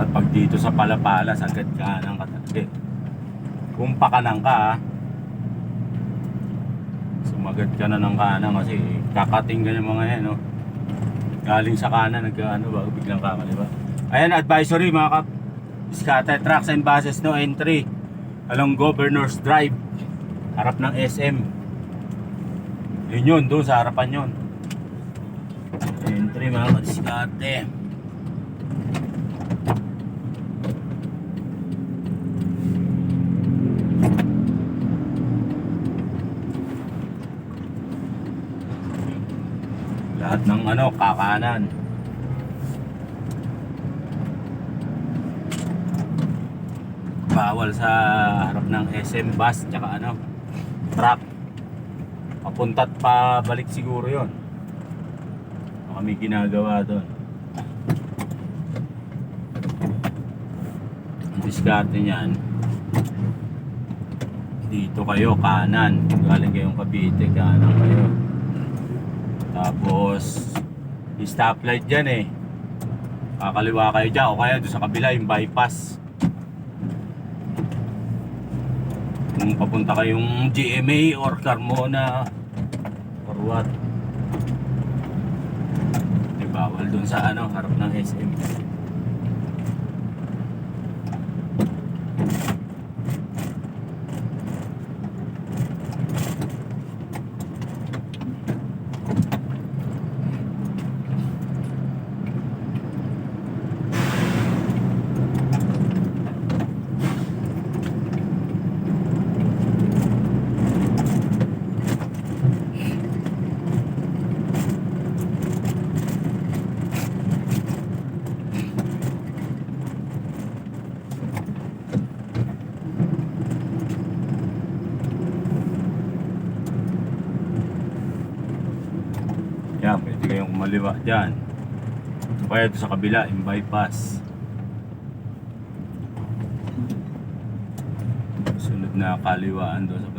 At pag dito sa Palapala, sagad kanan ka talaga. Kung pakanan ka, ah, sumagad ka na ng kanan kasi kakating ka mga yan, no? Galing sa kanan, nagka, ano ba, biglang kamali ba? Ayan, advisory mga kap. Scatter trucks and buses, no entry. Along Governor's Drive. Harap ng SM. Yun yun, doon sa harapan yun. Entry mga kadiskate. Lahat ng ano, kakanan. Bawal sa harap ng SM bus tsaka ano, truck. Papunta't pabalik siguro yon. May ginagawa doon. Ang diskarte niyan, dito kayo kanan. Galing kayong Cavite, kanan kayo. Tapos, stoplight dyan eh. Kakaliwa kayo dyan o kaya doon sa kabila yung bypass. Kung papunta kayong GMA or Carmona or what. Di bawal doon sa ano, harap ng SM. Yan, pwede kayong kumaliwa dyan. O Kaya doon sa kabila, yung bypass. Sunod na kaliwaan doon sa